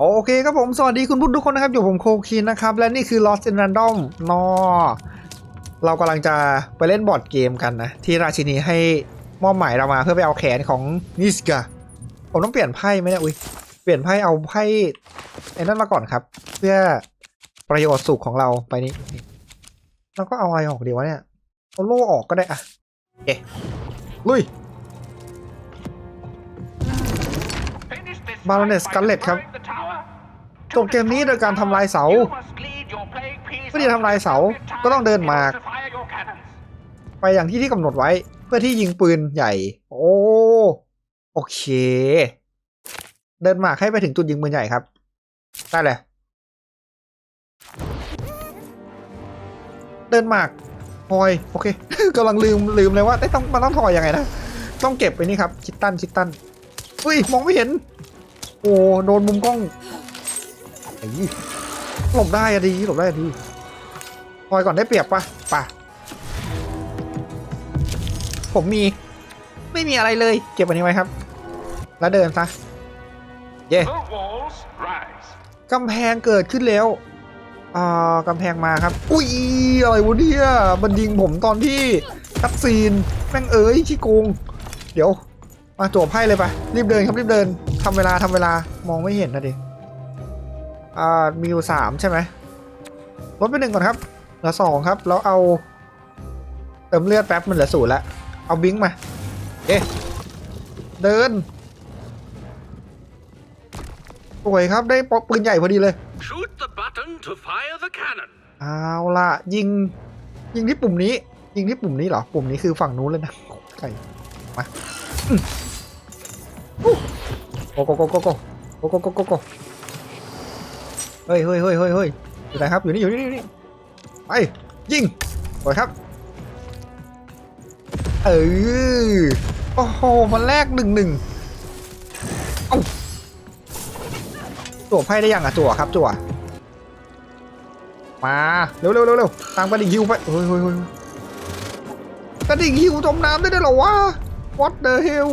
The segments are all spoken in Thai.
โอเคครับผมสวัสดีคุณผู้ทุกคนนะครับ อยู่ผมโคคินนะครับ และนี่คือ Lost in Random นอเรากำลังจะไปเล่นบอร์ดเกมกันนะ ที่ราชินีให้มอบหมายเรามาเพื่อไปเอาแขนของนิสกาผมต้องเปลี่ยนไพ่ไหมเนี่ยอุ้ยเปลี่ยนไพ่เอาไพ่ไอ้นั่นมาก่อนครับ เพื่อประโยชน์สุขของเราไปนี้แล้วก็เอาอะไรออกดีวะเนี่ยเอาโล่ออกก็ได้อะเอ๊ะลุย Baroness Scarlet ครับ จบเกมนี้โดยการทำลายเสาเพื่อที่จะทำลายเสาก็ต้องเดินมาก ไปอย่างที่ที่กำหนดไว้ เพื่อที่ยิงปืนใหญ่ โอ้โอเค เดินมากให้ไปถึงจุดยิงปืนใหญ่ครับ ได้เลยเดินมากทอยโอเคกำลังลืมลืมเลยว่าเอ้ต้องมันต้องทอยยังไงนะต้องเก็บไปนี่ครับคิตตันคิตตันอุ้ยมองไม่เห็น โอ้โดนมุมกล้อง อ้หลบได้อะดีหลบได้อะดีทอยก่อนได้เปรียบปะป่ะผมมี ไม่มีอะไรเลย เก็บอันนี้ไว้ครับ แล้วเดินซะเย่กำแพงเกิดขึ้นแล้วอ่ากำแพงมาครับ อุ้ยอะไรวะเนี่ยมันยิงผมตอนที่คัดซีนแม่งเอ้ยขี้โกง เดี๋ยว มาจั่วไพ่เลยไปรีบเดินครับรีบเดินทำเวลาทำเวลามองไม่เห็นนะดิ อ่ามีอยู่สามใช่ไหมลดไปหนึ่งก่อนครับเหลือสองครับ แล้วเอา เติมเลือดแป๊บมันเหลือศูนย์ละเอาบิงค์มาเอ๊ะเดินสวยครับได้ปอกปืนใหญ่พอดีเลย Shoot the button to fire the cannon. เอาล่ะ ยิง ยิงที่ปุ่มนี้ ยิงที่ปุ่มนี้เหรอ ปุ่มนี้คือฝั่งนู้นเลยนะไก่มาอืมโกโกโกโกโกโกโกโกโกโก เฮ้ยเฮ้ยเฮ้ยเฮ้ยเฮ้ยอยู่ไหนครับ อยู่นี่ อยู่นี่อยู่นี่ไป ยิงสวยครับ เออโอ้โห มันแรกหนึ่งหนึ่งเอ้าจั่วไพ่ได้ยังอะจั่วครับจั่วมา เร็วเร็วเร็วเร็วตามกระดิ่งฮิวไปเฮ้ยเฮ้ยเฮ้ยกระดิ่งฮิวจมน้ำได้ด้วยเหรอวะ What the hell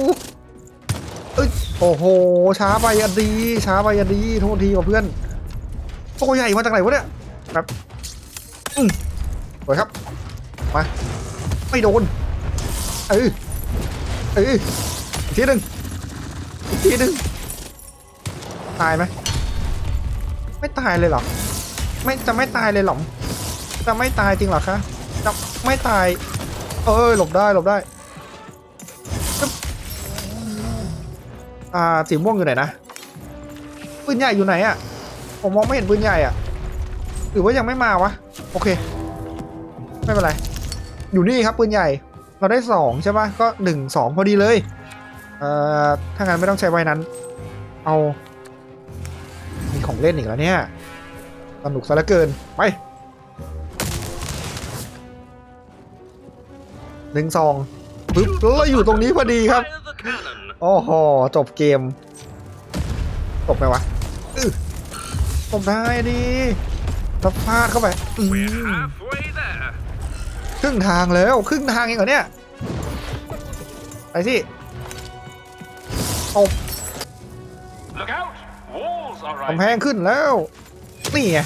เอ้ยโอ้โห ช้าไปอะดี ช้าไปอะดี โทษทีกับเพื่อน ตัวใหญ่มาจากไหนวะเนี่ยแบบอืมสวยครับ มา ไม่โดน เออเอออีกทีหนึ่งอีกทีหนึ่งตายไหม ไม่ตายเลยเหรอ ไม่จะไม่ตายเลยเหรอ จะไม่ตายจริงเหรอคะ จะไม่ตาย เออหลบได้หลบได้ อ่าสีม่วงอยู่ไหนนะปืนใหญ่อยู่ไหนอะ ผมมองไม่เห็นปืนใหญ่อะหรือว่ายังไม่มาวะ โอเค ไม่เป็นไร อยู่นี่ครับปืนใหญ่ เราได้สองใช่ปะก็หนึ่งสองพอดีเลย เอ่อ ถ้างั้นไม่ต้องใช้ใบนั้น เอา มีของเล่นอีกแล้วเนี่ย สนุกซะเหลือเกิน ไปหนึ่งซองปึ๊บแล้วอยู่ตรงนี้พอดีครับ Fire the cannon. โอ้โห จบเกม จบไหมวะ จบได้ดิแล้วพลาดเข้าไปอืมครึ่งทางแล้วครึ่งทางเองเหรอเนี่ยไปสิตบ Look out! Walls are กำแพงขึ้นแล้ว นี่ไง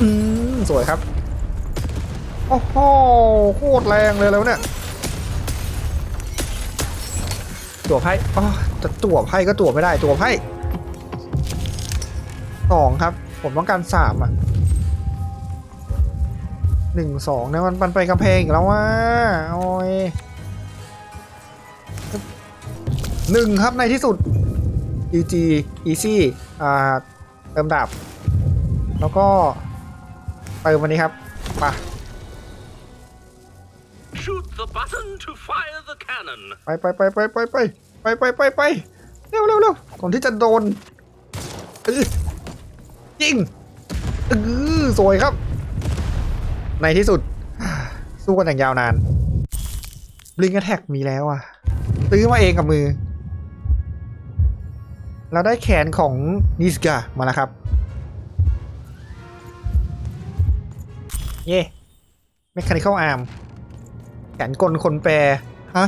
อืมสวยครับ โอ้โหโคตรแรงเลยแล้วเนี่ยจั่วไพ่อ๋อจะจั่วไพ่ก็จั่วไม่ได้จั่วไพ่ สองครับ ผมต้องการสามอะหนึ่งสองเนี่ยมันมันไปกำแพงอีกแล้วว่าโอ้ยหนึ่งครับในที่สุด EG Easy อ่าเติมดาบ แล้วก็เติมวันนี้ครับไปะ Shoot the button to fire the cannon. ไปไปไปไปไปไปไปไปไปไปเร็วเร็วเร็วก่อนที่จะโดนเออ ยิงเออสวยครับ ในที่สุด สู้กันอย่างยาวนานบลิง a แท็กมีแล้วอะ ซื้อมาเองกับมือ เราได้แขนของนิสกามาแล้วครับ เย่เมคานิคอลอาร์มแขนกลคนแปร ฮะ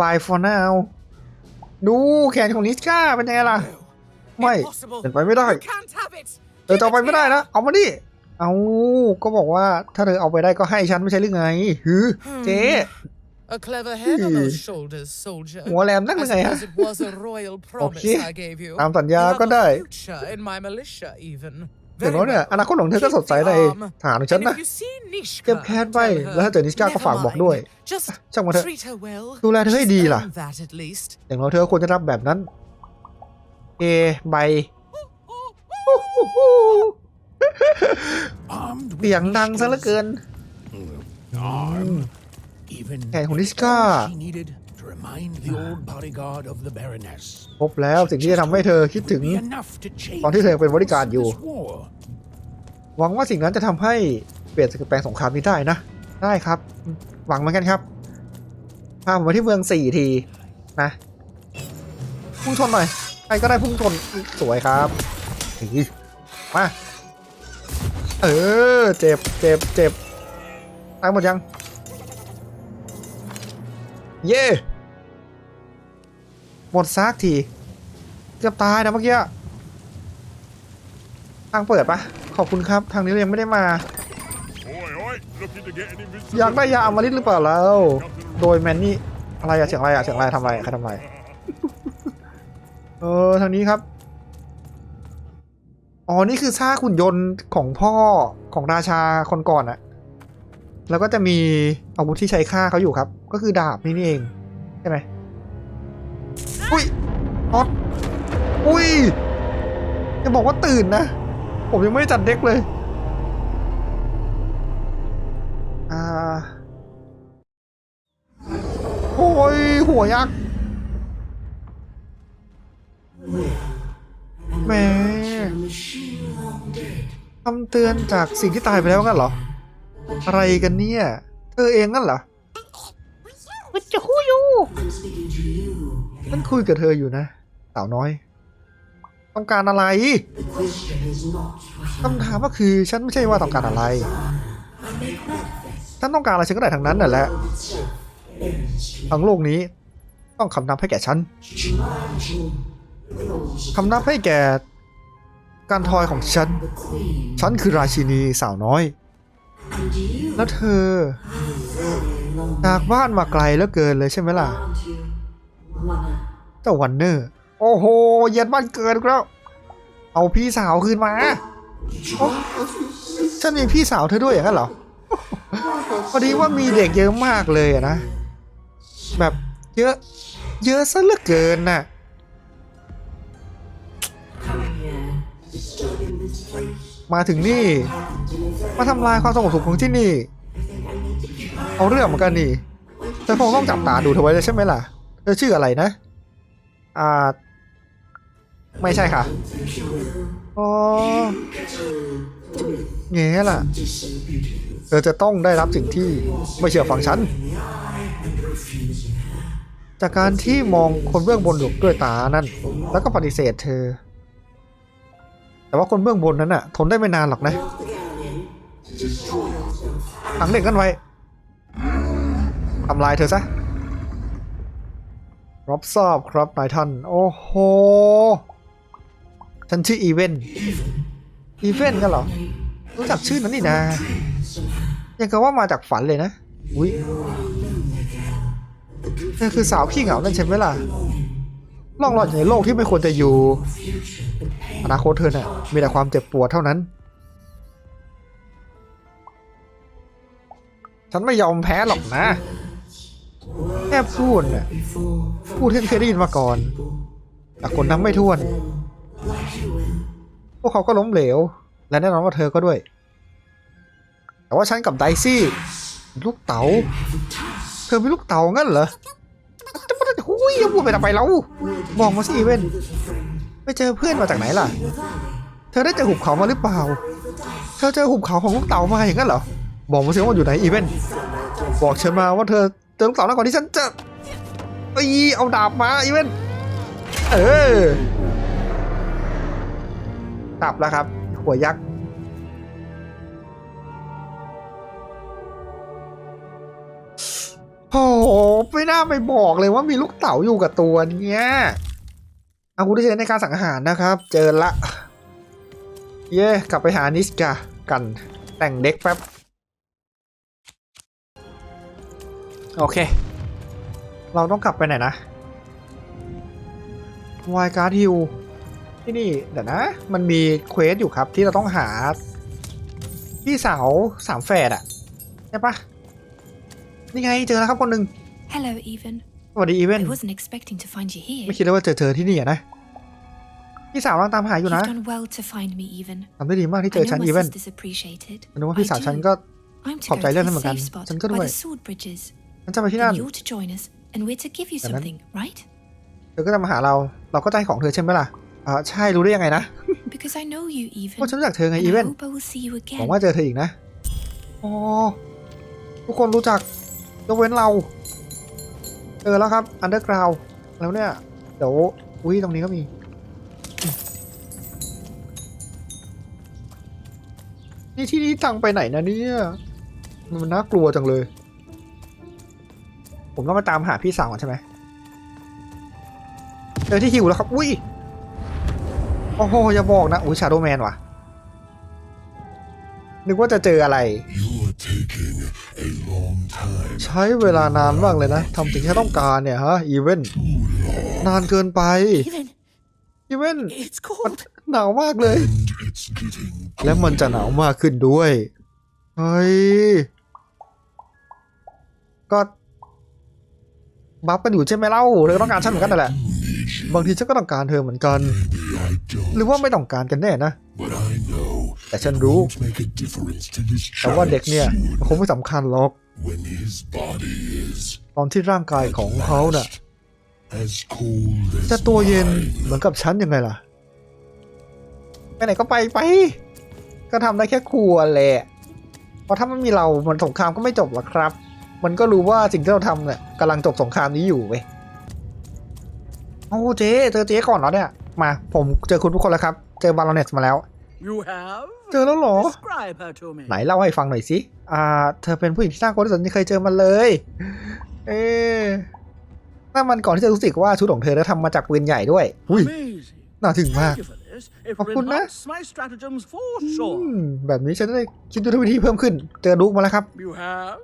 บาย for now ดูแขนของนิสกาเป็นยังไงล่ะ ไม่ Impossible. เป็นไปไม่ได้ You can't have it. เธอจะเอาไปไม่ได้นะ เอามาดิเอาก็บอกว่าถ้าเธอเอาไปได้ก็ให้ฉันไม่ใช่หรือไงฮือเจ๊ A clever head on those shoulders, soldier. หัวแหลมนัก I หรือไงฮะ suppose it was a royal promise Okay. I gave you. ตามสัญญา You'll ก็ have ได้ a future in my militia, even. อย่างน้อยเนี่ยอนาคตของเธอก็สดใสในฐานของฉัน And นะ if you see Nishka, เก็บแค้นไว้ tell her, แล้วถ้าเจอนิชกาก็ never ฝากบอกด้วย mind. Just ช่างมันเถอะ treat her well. ดูแลเธอให้ She's ดีล่ะ earned that at least. อย่างน้อยเธอควรจะรับแบบนั้น เอใบ Armed with เสียงดังซะเหลือเกิน armed, even แขนของนิชก้า she needed to remind the old bodyguard of the Baroness. พบแล้วสิ่งที่จะทำให้เธอคิดถึง Be enough to change ตอนที่เธอเป็นบริการอยู่ this war. หวังว่าสิ่งนั้นจะทำให้เปลี่ยนแปลงสงครามนี้ได้นะ ได้ครับ หวังเหมือนกันครับพาผมมาที่เมืองสี่ที นะพุ่งชนหน่อย ใครก็ได้พุ่งชนสวยครับนี่มาเออเจ็บเจ็บเจ็บตายหมดยัง เย่หมดซากทีเกือบตายนะเมื่อกี้ทางเปิดปะขอบคุณครับทางนี้เรายังไม่ได้มา Oi, oi, looking to get an invincible. อยากได้ยาอมฤตหรือเปล่าแล้วโดยแมนนี่อะไรอะเสียงอะไรอะเสียงอะไรทำอะไรใครทำอะไร เออทางนี้ครับ อ๋อ นี่คือซากหุ่นยนต์ของพ่อของราชาคนก่อนอะแล้วก็จะมีอาวุธที่ใช้ฆ่าเขาอยู่ครับ ก็คือดาบนี่นี่เอง ใช่ไหมอุ้ยออดอุ้ยจะบอกว่าตื่นนะ ผมยังไม่จัดเด็กเลย อ่า โอ้ย หัวยักษ์ แหมคำเตือนจากสิ่งที่ตายไปแล้วงั้นเหรอ อะไรกันเนี่ย เธอเองงั้นเหรอ มันจะคุยอยู่มันคุยกับเธออยู่นะ สาวน้อย ต้องการอะไรคำถามก็คือฉันไม่ใช่ว่าต้องการอะไร ฉันต้องการอะไรฉันก็ได้ทางนั้นน่ะแหละ ทั้งโลกนี้ ต้องคำนับให้แก่ฉัน คำนับให้แก่การทอยของฉัน ฉันคือราชินีสาวน้อย แล้วเธอ จากบ้านมาไกลแล้วเกินเลยใช่ไหมล่ะเจ้าวันเนอร์ โอ้โห เย็ดบ้านเกินแล้ว เอาพี่สาวคืนมา ฉันมีพี่สาวเธอด้วยอย่างนั้นเหรอ พอดีว่ามีเด็กเยอะมากเลยนะ แบบเยอะ เยอะซะเหลือเกินน่ะ มาถึงนี่ มาทำลายความสงบสุขของที่นี่ เอาเรื่องเหมือนกันนี่เธอคงต้องจับตาดูเธอไว้เลยใช่ไหมล่ะเธอชื่ออะไรนะ อ่า ไม่ใช่ค่ะอ๋อแง่ล่ะ เธอจะต้องได้รับสิ่งที่ไม่เชื่อฟังฉัน จากการที่มองคนเบื้องบนอยู่ด้วยตานั่น แล้วก็ปฏิเสธเธอ แต่ว่าคนเบื้องบนนั้นน่ะทนได้ไม่นานหรอกนะขังเด็กกันไว้ทำลายเธอซะรับทราบครับนายท่าน โอ้โหฉันชื่ออีเวนอีเวนกันเหรอ รู้จักชื่อนั้นนี่นะ ยังกับว่ามาจากฝันเลยนะ อุ้ยเธอคือสาวขี้เหงานั่นใช่ไหมล่ะ ล่องลอยอยู่ในโลกที่ไม่ควรจะอยู่ อนาคตเธอน่ะมีแต่ความเจ็บปวดเท่านั้น ฉันไม่ยอมแพ้หรอกนะแค่พูดน่ะพูดที่เคยได้ยินมาก่อน แต่คนนับไม่ถ้วน พวกเขาก็ล้มเหลว และแน่นอนว่าเธอก็ด้วย แต่ว่าฉันกับไดซี่ ลูกเต๋า เธอเป็นลูกเต๋างั้นเหรอ หุยอย่าพูดไปทำไมเราบอกมาสิอีเวนไปเจอเพื่อนมาจากไหนล่ะ เธอได้เจอหุบเขามาหรือเปล่า เธอเจอหุบเขาของลูกเต๋ามาอย่างนั้นเหรอ บอกมาสิว่าอยู่ไหนอีเวนบอกฉันมาว่าเธอเจอลูกเต๋าแล้วก่อนที่ฉันจะไอเอาดาบมาอีเวนเออตับแล้วครับ หัวยักษ์ โอ้โหไม่น่าไปบอกเลยว่ามีลูกเต๋าอยู่กับตัวเนี้ยอาวุธที่ใช้ในการสังหารนะครับ เจอละ เย่กลับไปหานิสกากัน แต่งเด็กแป๊บ โอเค เราต้องกลับไปไหนนะวายการ์ดฮิลที่นี่เดี๋ยวนะ มันมีเควสอยู่ครับที่เราต้องหา พี่สาวสามแฝดอะใช่ปะ นี่ไงเจอแล้วครับคนหนึ่ง Hello, Even. สวัสดีอีเวน I wasn't expecting to find you here. ไม่คิดเลยว่าเจอเธอที่นี่อะนะ พี่สาวกำลังตามหาอยู่ You've นะ done well to find me, Even. ทำได้ดีมากที่ I เจอ know ฉัน my อีเวน sister's appreciated. ฉันนึกว่าพี่สาว I ฉัน do. ก็ I'm to ขอบ go ใจ to เรื่องนั้น the เหมือนกัน safe spot ฉันก็ด้ by วย the sword bridges. ฉันจะไปที่นั่น And you're to join us, and we're to give you And then- something, right? เธอก็จะมาหาเรา เราก็จะให้ของเธอใช่ไหมล่ะอ่าใช่รู้ได้ยังไงนะ Because I know you, Even. เพราะฉันรู้จักเธอไง And อี I เวน hope I will see you หวัง again. ว่าเจอเธออีกนะ อ๋อ ทุกคนรู้จัก ยกเว้นเรา เจอแล้วครับอันเดอร์กราวแล้วเนี่ย เดี๋ยว อุ้ยตรงนี้ก็มี นี่ที่นี่ทางไปไหนนะเนี่ยมันน่ากลัวจังเลย ผมต้องไปตามหาพี่สาวใช่ไหมเจอที่หิวแล้วครับ อุ้ย โอ้โหอย่าบอกนะ อุ้ยชาโดแมนว่ะ นึกว่าจะเจออะไร you ใช้เวลานานมากเลยนะทำสิ่งที่ต้องการเนี่ยฮะอีเวนต์นานเกินไป Even, อีเวนต์ it's cold. หนาวมากเลย And it's getting และมันจะหนาวมากขึ้นด้วยเฮ้ยก็บัฟกันอยู่ใช่ไหมเล่าเธอต้องการฉันเหมือนกันนั่นแหละ บางทีฉันก็ต้องการเธอเหมือนกัน maybe I don't. หรือว่าไม่ต้องการกันแน่นะ But I know แต่ฉันรู้ won't make a difference to this แต่ว่า child เด็กเนี่ย soon มันคงไม่สำคัญหรอก when his body is ตอนที่ร่างกายของเขาน่ะ as cold as จะตัวเย็น mine. เหมือนกับฉันยังไงล่ะ ไปไหนก็ไปไป ก็ทำได้แค่ครัวแหละเพราะถ้ามันมีเรา มันสงครามก็ไม่จบหรอกครับ มันก็รู้ว่าสิ่งที่เราทำเนี่ยกำลังจบสงครามนี้อยู่เว้ยโอ้เจ๊เจอเจ๊ก่อนเหรอเนี่ย มา ผมเจอคุณทุกคนแล้วครับ เจอบาลอนเนสมาแล้ว You have? เจอแล้วเหรอ Describe her to me. ไหนเล่าให้ฟังหน่อยสิ อ่า เธอเป็นผู้หญิงที่น่ากลัวที่สุดที่เคยเจอมาเลย เอ๊ะนั่นมันก่อนที่จะรู้สึกว่าชุดของเธอได้ทำมาจากปืนใหญ่ด้วย อุ้ย Amazing. น่าถึงมาก Thank you for this. It Of will course, enhance my stratagems for อื sure. มแบบนี้ฉันจะได้คิดยุทธวิธีเพิ่มขึ้น เจอลูกมาแล้วครับ You have?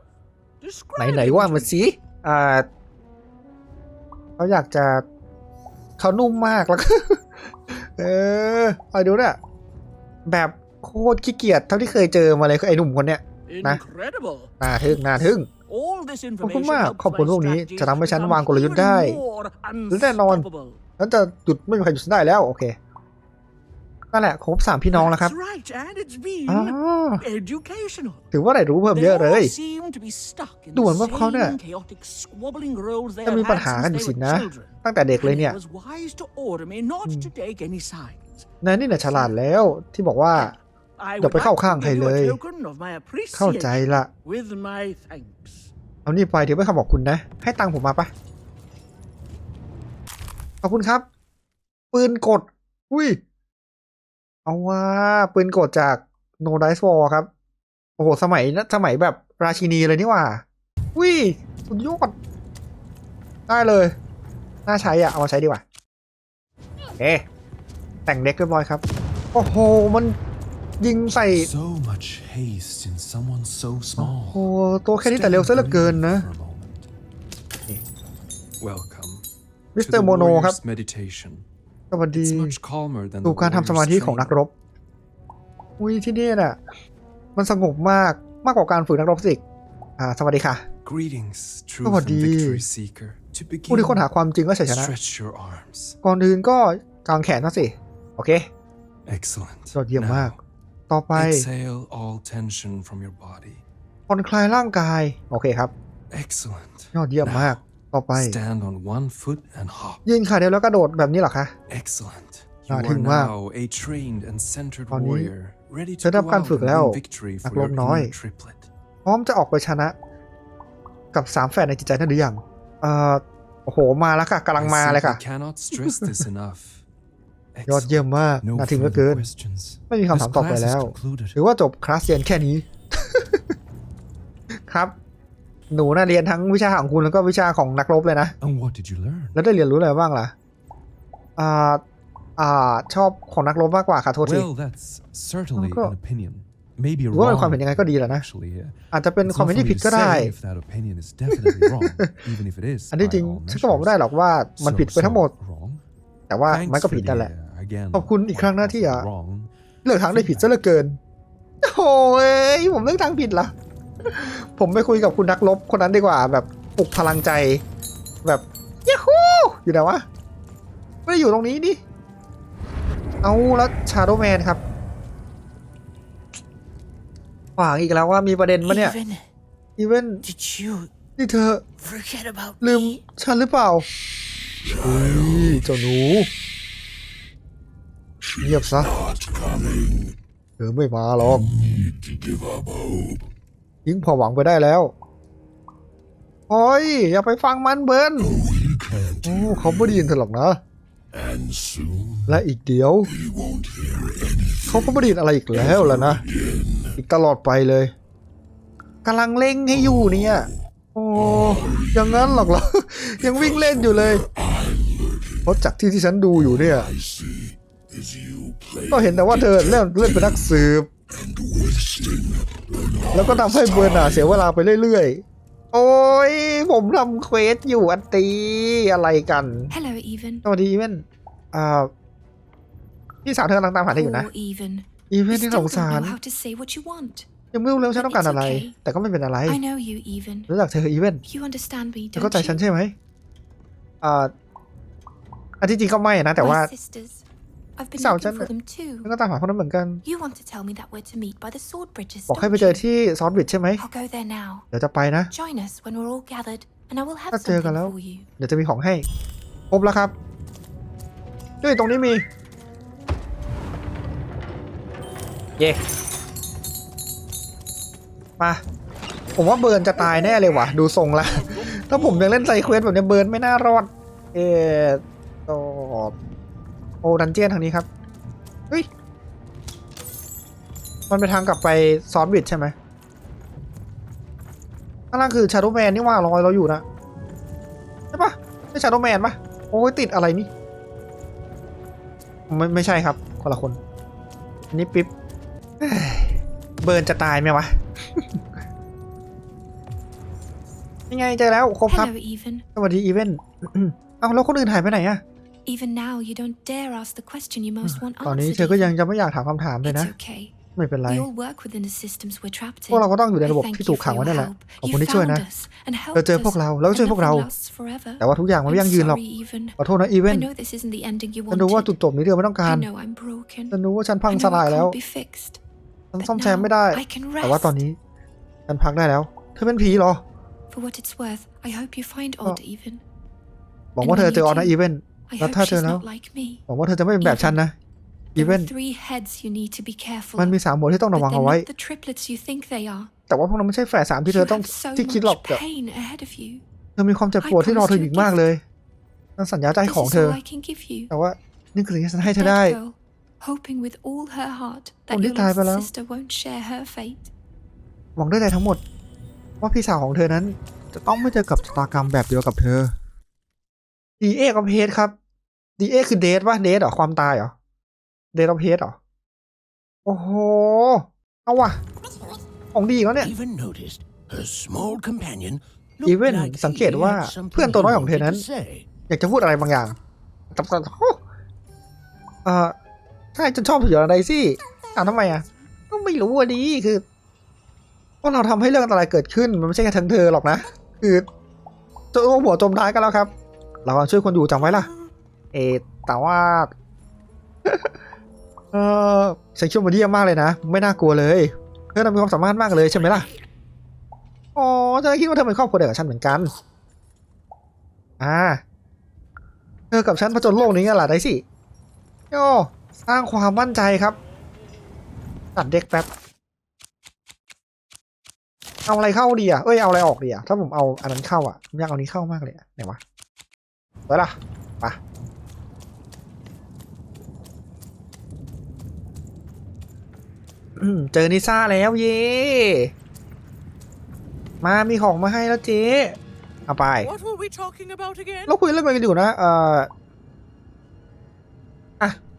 ไหน Describe ไหน it ว่า to มา me. สิ อ่า เขาอยากจะ เขานุ่มมากแล้วก็ เออเอาดูเนี่ย แบบโคตรขี้เกียจเท่าที่เคยเจอมาเลยคือไอ้หนุ่มคนเนี้ย Incredible. น่าทึ่งน่าทึ่ง All this ขอบคุณ information มาก helps ขอบคุณ my พวกนี้ strategies จะทำให้ฉัน become วางกลยุทธ์ได้ even more และแน่นอน unstoppable. ฉันจะหยุดไม่มีใครหยุดฉันได้แล้วโอเคนั่นแหละครบสามพี่น้องแล้วครับ That's right, and it's been อ๋อ educational. ถือว่าได้รู้เพิ่มเยอะเลย They all seem to be stuck in ดูเหมือน the ว่าเขาเนี่ย same chaotic squabbling roles they จะ have มีปัญ had หากันอยู่ since สิ they นะ were children. ตั้งแต่เด็กเลย And เนี่ย it was wise to order me not to take any sides. นายนี่น่ะฉลาดแล้วที่บอกว่า I อย่า would ไปเข้า like ข้าง to ใคร give เล you ย a token of my เข้าใจ appreciation ละ with my thanks. เอานี่ไปเดี๋ยวไม่คำบอกคุณนะ ให้ตังค์ผมมาปะขอบคุณครับ ปืนกด อุ้ย เอาว่าปืนกดจาก No Dice War ครับ โอ้โห สมัยนะสมัยแบบราชินีเลยนี่หว่าอุ้ยสุดยอดได้เลย น่าใช้อะ เอามาใช้ดีกว่าเอ๊ะ แต่งเด็กเรียบร้อยครับ โอ้โห มันยิงใส่ So much haste in someone so โอ้ small. โห ตัวแค่นี้แต่เร็วซะเหลือเกินนะ For a moment. Welcome มิส to เตอ the ร์โมโนครับ warrior's meditation. สวัสดี It's much calmer than สู่ the การทำสมาธิ warrior's ของนัก training. รบ อุ้ยที่นี่น่ะ มันสงบมาก มากกว่าการฝึกนักรบสิกอ่า สวัสดีค่ะ Greetings, truth สวัส and ดี victory seeker. To ผู้ที่ค้น begin, หาความจริงและชัยชนะ stretch your arms. ก่อนอื่นก็กางแขนมาสิ โอเค Excellent. ยอดเยี่ยมมาก Now, ต่อไป exhale all tension from your body. ผ่อนคลายร่างกาย โอเคครับ Excellent. ยอดเยี่ยมมาก ต่อไป Stand on one foot and hop. ยืนขาเดียวแล้วกระโดดแบบนี้เหรอคะ Excellent. You น่า are ทึ่งมาก now a trained and centered ตอนนี้ warrior, ready ฉั to นได้รับ go การ out ฝึก and แล้ว win victory นัก for ร your บน้อย inner triplet. พร้อมจะออกไปชนะกับสามแฝดในจิตใจนั่นหรือยังเอ่อโอ้โหมาแล้วค่ะกำลัง I มาเลยค่ะ simply cannot stress this enough. ยอดเยี่ยม Excellent. มาก No น่าทึ่งเหลือ further เกิน questions. ไม่มีคำถาม This ต่อไป class is แล้ว concluded. ถือว่าจบคลาสเรียนแค่นี้ ครับ หนูน่าเรียนทั้งวิชาของคุณแล้วก็วิชาของนักรบเลยนะ And what did you learn? แล้วได้เรียนรู้อะไรบ้างล่ะ อ่า อ่า ชอบของนักรบมากกว่าค่ะโทษที Well, that's certainly Uncle. an opinion. Maybe หรือว่าเป็นความ wrong. เห็นยังไงก็ดีแหละนะ Actually, uh, อาจจะเป็น it's ความ not เห็น for ที่ me ผิด to ก็ได้ say if that opinion is definitely wrong, even if it is. อันที่ by จริง all ฉันก็บอกไม่ได้ measures. หรอกว่ามัน So- ผิดไปทั้งหมด so wrong. แต่ว่า Thanks มันก็ for ผิดนั่นแหละ the, uh, again, ขอบคุณอีกครั้งนะที่ what อะ was wrong. เลือกทางได้ผิดซะเหลือเกิน โอ้ยผมเลือกทางผิดละผมไปคุยกับคุณนักรบคนนั้นดีกว่า แบบปลุกพลังใจ แบบยาฮูอยู่ไหนวะไม่ได้อยู่ตรงนี้นี่เอาแล้วชาโดแมนครับขวางอีกแล้วว่ามีประเด็นปะเนี่ย Even อีเวน did you นี่เธอ forget about ลืม me? ฉันหรือเปล่าเฮ้ยเจ้าหนู เงียบซะเธอไม่มาหรอก Need to give up hope. ทิ้งความหวังไปได้แล้วโอ้ยอย่าไปฟังมันเบิร์นโอ้เขาไม่ได้ยินเธอหรอกนะ และอีกเดียว เขาก็ไม่ได้ยินอะไรอีกแล้วล่ะนะ อีกตลอดไปเลยกำลังเล่งให้อยู่เนี่ยโอ้อย่างนั้นหรอกเหรอ ยังวิ่งเล่นอยู่เลยเพราะจากที่ที่ฉันดูอยู่เนี่ย ก็เห็นแต่ว่าเธอเล่นเล่นเป็นนักสืบ and wasting แล้วก็ทำให้เบิร์นอะเสียเวลาไปเรื่อยๆ โอ้ย ผมทำเควสอยู่อันตีอะไรกัน Hello, Even. สวัสดีอีเวนอ่าพี่สาวเธอกำลังตามหาเธออยู่นะ Poor Even. อีเว You นที่ still สง don't สาร know how to say what you want. ยังไม่รู้เลยว่าฉันต้องการอะไร It's okay. แต่ก็ไม่เป็นอะไร I know you, Even. รู้จักเธออีเวน You understand me, เธอเข้า don't ใจฉัน you? ใช่ไหมอ่าอันที่จริงก็ไม่นะ แต่ว่า My sisters. I've been Sao looking chân for lại- them too. ฉันก็ตามหาพวกนั้นเหมือนกัน You want to tell me that we're to meet by the sword bridges, บอกให้ don't ไปเจอ you? ที่ซอสบิดใช่ไหม I'll go there now. เดี๋ยวจะไปนะ Join us when we're all gathered, and I will have ถ้าเจอ something กันแล้ว for you. เดี๋ยวจะมีของให้ ครบแล้วครับด้วยตรงนี้มี เย่มา ผมว่าเบิร์นจะตายแน่เลยว่ะ ดูทรงละ ถ้าผมยังเล่นไซเควสแบบเนี้ยเบิร์นไม่น่ารอด เออตอบโอ ดันเจียนทางนี้ครับ เฮ้ย มันไปทางกลับไปซอสบิดใช่ไหมข้างล่างคือชาโดแมนนี่ว่ารอยเราอยู่นะใช่ปะใช่ชาโดแมนปะโอ้ยติดอะไรนี่ ไม่ไม่ใช่ครับคนละคน อันนี้ปิ๊บเอ้ยเบิร์นจะตายไหมวะยังไงเจอแล้วครบครับ Hello, Even. สวัสดีอีเวน เอ้าแล้วคนอื่นหายไปไหนอะ Even now, you don't dare ask the question you most want ตอนนี้ answered. เธอก็ยัง Even. จะไม่อยากถามคำถามเลย It's นะ okay. ไม่เป็นไร We all work within the systems we're trapped พวก in. เราก็ต้องอยู่ใน I ระบบ thank ที่ you ถูก for ขังไว้ your นั่นแหละ help. ขอบ You คุณที่ช่วย found นะ us and เรา helped เจอพวก us, เราแล้วก็ and ช่วยพวกเรา nothing lasts forever. แต่ว่าทุกอย่างมันไม่ยั่งยืนหรอก I'm sorry, Even. ขอโทษนะอีเวน I know this isn't the ending you ฉันรู้ว่าจุด wanted. จบนี้เธอไม่ต้องการ I know I'm broken. ฉันรู้ว่าฉันพัง I ส know ลาย I แล้ว can't be fixed. ฉัน But ซ่อมแซม now ไม่ได้ I can แต่ว่าตอน rest. นี้ ฉันพักได้แล้ว เธอเป็นผีเหรอ For what it's worth, I hope you find Oh. Odd even. หวังว่าเธอเจอออนะอีเวน I Là hope tha she's chờ nào? not like me. หวังว่าเธอจะไม่เป็นแบบฉันนะอี There เวน are three heads you need to be careful มันมี of. สามหัวที่ต้อง But ระวัง they're เอาไว้ not the triplets you think they are. แต่ว่าพวกนั้นไม่ใช่แฝดสามที่เธ You อต้อง have so ที่คิดหรอก much แต่ pain ahead of you. เธอมีความเจ็บปวดที่รอเธออยู่อีกมากเลยฉันสัญญาใจ This ของ is เธอ all I can give you. แต่ว่านี่คือสิ่งที่ฉันให้เธอได้ That girl, hoping with all her heart that Ủa, your biết tài lost vào đâu? sister won't share her fate. หวังด้วยใจทั้งหมด ว่าพี่สาวของเธอนั้น จะต้องไม่เจอกับชะตากรรมแบบเดียวกับเธอ ดีเอกับเฮดครับดีเอคือเดทป่ะเดทเหรอความตายเหรอเดทกับเฮดเหรอ โอ้โห เอาว่ะ ของดีอีกแล้วเนี่ย Even noticed her small companion Even looked like สังเกต he ว่า had something เพื่อนตัวน้อย he ของเธอนั้น wanted to say. อยากจะพูดอะไรบางอย่างแต่แต่โอ้เออใช่ฉันชอบถืออะไรสิอ่านทำไมอะก็ไม่รู้อะดีคือพวกเราทำให้เรื่องอันตรายเกิดขึ้น มันไม่ใช่แค่ทั้งเธอหรอกนะ คือจะโอ้หัวจมท้ายกันแล้วครับ เราช่วยคนอยู่จำไว้ล่ะ เอแต่ว่า เออฉันคิดว่ามันเยี่ยมมากเลยนะ ไม่น่ากลัวเลย เธอน่ะมีความสามารถมากเลยใช่ไหมล่ะ อ๋อฉันคิดว่าเธอเป็นครอบครัวเดียวกับฉันเหมือนกัน อ่า เธอกับฉันผจญโลกนี้กันล่ะได้สิโย่สร้างความมั่นใจครับ ตัดเด็กแป๊บ เอาอะไรเข้าดีอะ เอ้ย เอาอะไรออกดีอะ ถ้าผมเอาอันนั้นเข้าอะ ผมอยากเอานี้เข้ามากเลยอะไหนวะ ไว้ล่ะไปะเจอนิซ่าแล้วเย่มามีของมาให้แล้วเจ๊เอาไป What were we talking about again? เราคุยเรื่องอะไรกันอยู่นะ เอ่อ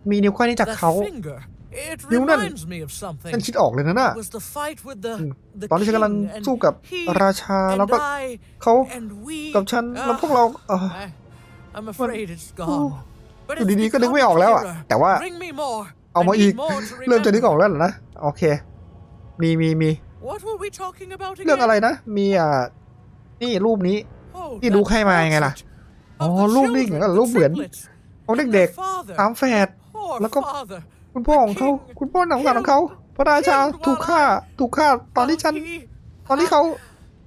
มีนิ้วก้อยนี่จาก That เขา finger. It นิ้วนั่น reminds me of something. ฉันคิดออกเลยนะน่ะ It was the fight with the, the ตอนที่ฉันกำลัง king and สู้กับ he ราชาแล้วก็ and I เขา and we กับฉันแล้วพวกเราเออ I, I'm afraid it's gone. But อยู่ it's ดีๆก็นึกไม่อ become อกแล้วอะ clearer. แต่ว่า Bring me more. เอามา I อีก need more to เริ่มจะนึกออก remember. แล้วเหรอนะ โอเค มีมีมี What were we talking about again? เรื่องอะไรนะ มีอ่า นี่รูปนี้ Oh, ที่ดู that ใครมายังไงล่ะ portrait อ๋อ of the รูปนี้เหมือนกับ children, รูป the เหมือน triplets. ของ And เด็ก their father. ๆสามแฝด Poor แล้วก็ father. คุณพ่อของเขา The king คุณพ่อหนังสารของเขา พระราชาถูกฆ่า ถูกฆ่าตอนที่ฉัน he ตอนที่เขา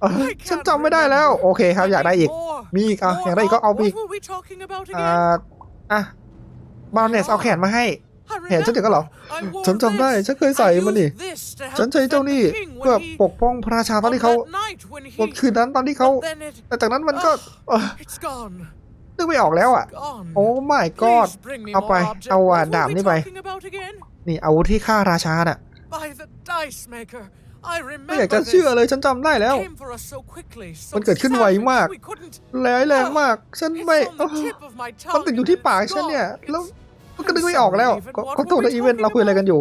เออฉันจำไม่ได้แล้ว โอเคครับอยากได้อีก มีอีกอะอยากได้อีกก็เอาไปอีก What were we talking about อ่ again? าอะบาร์เนสเอาแขนมาให้ I เห็นฉันถึงก็เหรอ I wore ฉันจำได้ this. ฉันเคยใส่ I มันนี่ used this to help ฉันใช้เจ้า defend นี่ the king when เพื่อ he- ปกป้องพระราชาตอนที่เขา on that night when he- วันคืนนั้นตอนที่เขา But then it- แต่จากนั้นมันก็เออ It's gone. นึกไม่ออกแล้วอะ Gone. โอ้ my god Please bring me เอาไป more objects. เอาอะ What were ดาบ we นี่ไป talking about again? นี่อาวุธที่ฆ่าราชาน่ะ By the dice maker. I ไม่อยาก remember จะเชื่อ this. เลยฉันจำได้แล้ว Came for us so quickly, so มันเกิดขึ้นไว savage, มาก we couldn't- ร้ายแรงมาก ฉัน It's ไม่ on เอ the อ tip of my มัน tongue ติดอยู่ที่ and ปาก it's ฉันเนี่ย gone. แล้ว It's มันก็นึกไม่ออกแล้ว Even ก็ what ขอโทษ were นะ we อีเวนต์ talking เราคุยอะไร about? กันอยู่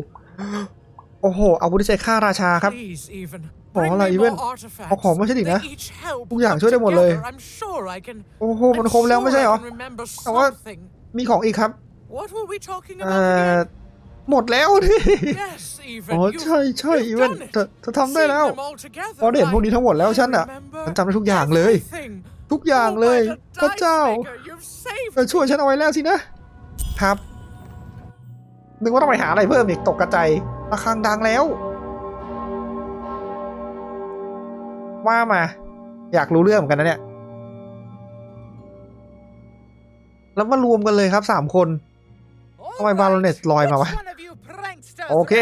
โอ้โห อาวุธที่ใช้ฆ่าราชาครับ Please, even. ขอ Bring อะไร me อีเวนต์ more artifacts. เอาของมาใช่ดินะ They each help ทุกอย่าง but ช่วยได้หมดเลย together, I'm sure I can- โอ้โห มัน I'm ครบแล้วไม่ใช่เหรอ sure I can remember แต่ว่า something. มีของอีกครับ What were we talking เอ่ about อ again? หมดแล้วที่ Yes, even. อ๋อ You've- ใช่ใช่ you've อีเวนต์ done it. เธอเธอทำได้ Seen แล้ว them all together, พอได้เห็นพวกนี้ทั้งหมดแล้ว I ฉันอะ remember ฉันจำได้ทุกอย่างเลย everything. ทุกอย่างเลย Oh, by the พระเจ้า dice maker, you've saved เธอช่วยฉันเอาไว้แล้วสินะครับ นึกว่าต้องไปหาอะไรเพิ่มอีกตกกระใจายระฆังดังแล้ว ว่ามา อยากรู้เรื่องเหมือนกันนะเนี่ย แล้วมารวมกันเลยครับสามคนทำไมบาโรเนสลอยมาวะ โอเค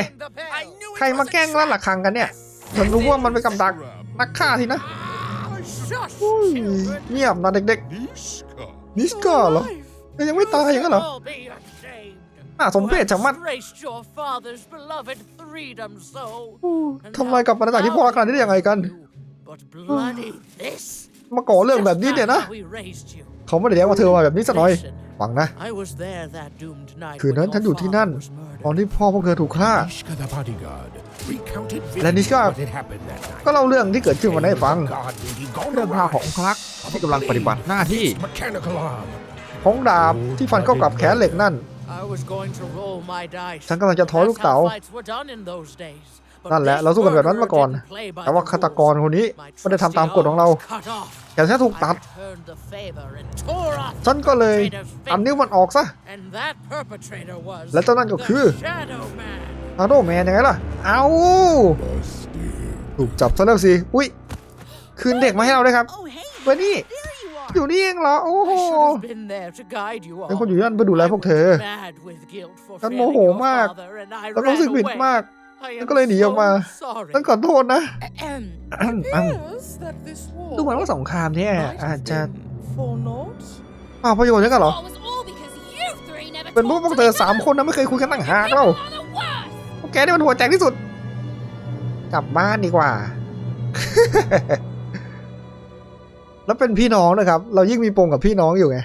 ใครมาแกล้งลั่นระฆังกันเนี่ยฉันรู้ว่ามันเป็นกำดักนักฆ่าทีนะอุ้ยเงียบนะเด็ก Nishka. ๆนิสกาเหรอเธอยังไม่ตายอย่างนั้นเหรอน่าสมเพชชะมัด Disgraced your father's beloved freedom so. ทำลายกับปรจากที่พ่อรักขนาดนี้ได้ยังไงกัน But bloody this. มาก่อเรื่องแบบนี้เนี่ยนะ Just how we raised you. เขาไม่ได้เลี้ยงมาเธอมาแบบนี้สักหน่อย Listen, ฟังนะ I was there that doomed night คืนนั้น when ฉัน your อยู่ที่นั่น father was murdered. ตอนที่พ่อพวกเธอถูกฆ่า Nishka the bodyguard recounted และนิช vividly ก็ what had happened that night. ก็เล่าเรื่องที่เกิดขึ้นมาให้ฟัง God, when he gone เรื่องราวขององครักษ์ที่กำลังปฏิบัติหน้าที่ his mechanical arm. ของดาบที่ฟันเข้ากับแขนเหล็กนั่น I was going to roll my dice. ฉันกำลังจะถอยลูก That's เต๋า how fights were done in those days. But นั่นแหละ this เราสู้กันแบบนั้นมาก่อน murderer didn't play by แต่ว่า the ฆาตกร rules. คนนี้ My ไม่ได้ทำตาม trusty กฎของเรา arm was cut off. แขนฉันถูกตัด I returned the favor and tore off ฉันก็เลย perpetrator's อันนิ้ว finger. มันออกซะ And that perpetrator was และเจ้านั่นก็ the คือ Shadow Man. ฮาโดแมนยังไงล่ะ เอา Busted. ถูกจับซะแล้วสิ อุ้ย คืนเด็กมาให้เราด้วยครับ Oh, hey, เบอร์นี่ there you are. อยู่นี่เองเหรอ โอ้โห I should have been there to guide you เป็น all. คนอยู่นั่นเพื่อดูแลพวกเธอ I was mad with guilt for ฉัน failing โมโห your มาก father, and I แล้วก็รู้สึก ran ผิด away. มาก I แล้ว am ก็เลยหนีออกมา so sorry. ฉันขอโทษนะ Ahem. อืมอืม Appears that this war ดูเหมือนว่าสงครามเนี่ย might อาจ have จะ been for naught. เปล่าประโยชน์ยังกันเหรอ It was all because you three never เป็นพวกพวกเธอสามคนนะไม่เคยคุยกันตั้งหากเล่า are the worst. พวกแกนี่มันหัวแจกที่สุด กลับบ้านดีกว่า แล้วเป็นพี่น้องนะครับ เรายิ่งมีปมกับพี่น้องอยู่ไง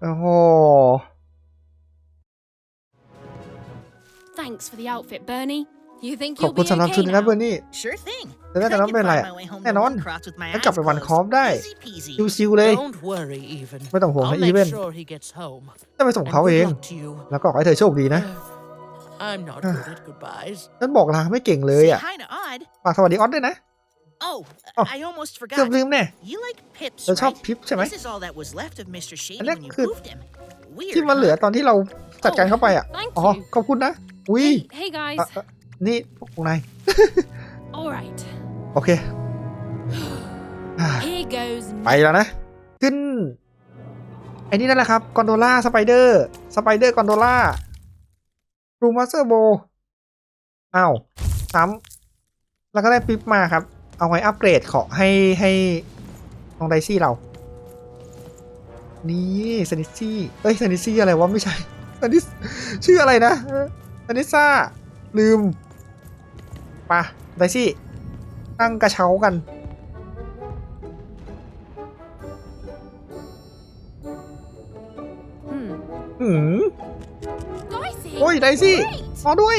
โอ้โห Thanks for the outfit, Bernie. You think ขอบ you'll คุณ be สำหรับชุด okay นี้นะ now? เบอร์นี่ Sure thing. จะได้แต่น้องเป็นไรอะแน่นอนฉันกลับไปวันคอฟได้ Easy peasy. ชิวๆเลย Don't worry, even. ไม่ต้องห่วง I'll นะอี make เวน sure he gets home. จะไปส่ง And เขาเอง good luck to you. แล้วก็ขอให้เธอโชคดีนะ I'm not good at goodbyes. ฉันบอกลาไม่เก่งเลย Say อะ hi to Odd. ฝากสวัสดีออสด้วยนะ Oh, Oh. I almost เกือบ forgot. ลืมแน่ You like pips, เธอชอบ right? พิปใช่ไหม This is all that was left of Mr. Shady And that when you could- moved him. Weird. ที่มันเหลือตอนที่เราจัดการเข้าไปอะ Thank อ๋อ you. ขอบคุณนะ อุ้ย Hey, hey guys. อะอะนี่พวกนาย All right. โอเคอ่า Here goes. ไปแล้วนะ ขึ้น ไอ้นี่นั่นแหละครับ กอนโดล่า สไปเดอร์ สไปเดอร์ กอนโดล่ารูมาสเตอร์โบอ้าวซ้ำแล้วก็ได้ปิ๊บมาครับ เอาไว้อัปเกรดขอให้ให้น้องไดซี่เรา นี่ซนิซี่เอ้ยซนิซี่อะไรวะ ไม่ใช่ซนิสชื่ออะไรนะ ซนิซ่า ลืมปะไดซี่ นั่งกระเช้ากัน Hmm. หืมโอ้ยไดซี่มาด้วย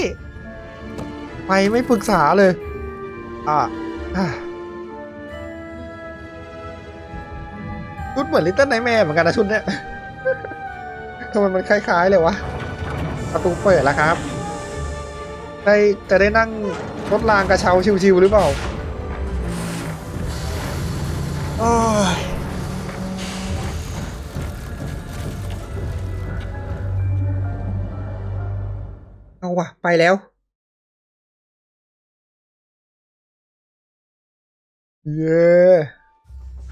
ไปไม่ปรึกษาเลย อะอะชุดเหมือนลิตเติ้ลไนแมร์เหมือนกันนะชุดเนี้ยทำไมมันคล้าย ๆ เลยวะ ประตูเปิดแล้วครับ ได้จะได้นั่งรถรางกระเช้าชิวๆหรือเปล่าเอาวะไปแล้ว เย้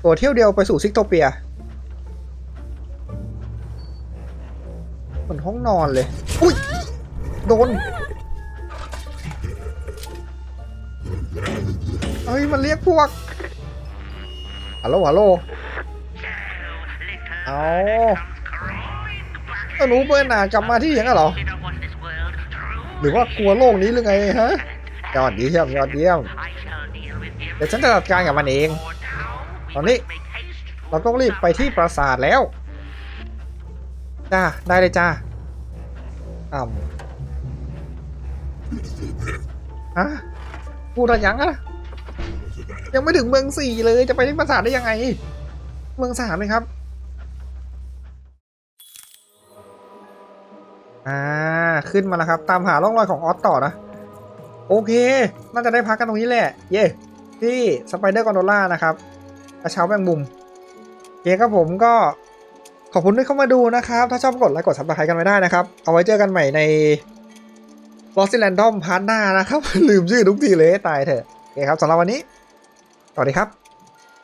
ตัวเที่ยวเดียวไปสู่ซิกโตเปียเหมือนห้องนอนเลย อุ้ย โดน ฮ้ย มันเรียกพวกฮัลโหลฮัลโหลเอาก็รู้เปิ้ลน่ะกลับมาที่อย่างนั้นเหรอ หรือว่ากลัวโลกนี้หรือไงฮะยอดเยี่ยมยอดเยี่ยมเดี๋ยวฉันจะจัดการกับมันเอง ตอนนี้ เราต้องรีบไปที่ปราสาทแล้วจ้าได้เลยจ้าอ่ำฮะพูดอะไรยังอะ ยังไม่ถึงเมืองสี่เลยจะไปที่ปราสาทได้ยังไง เมืองสามเลยครับ อ่าขึ้นมาแล้วครับ ตามหาร่องรอยของออสต่อนะ โอเค น่าจะได้พักกันตรงนี้แหละ เย่ที่สไปเดอร์กอนโดล่านะครับกระเช้าแมงมุมโอเคครับผมก็ขอบคุณที่เข้ามาดูนะครับ ถ้าชอบกดไลค์กดซับสไครต์กันไว้ได้นะครับ เอาไว้เจอกันใหม่ใน Lost in Random พาร์ทหน้านะครับ ลืมชื่อทุกทีเลยตายเถอะโอเคครับสำหรับวันนี้ สวัสดีครับ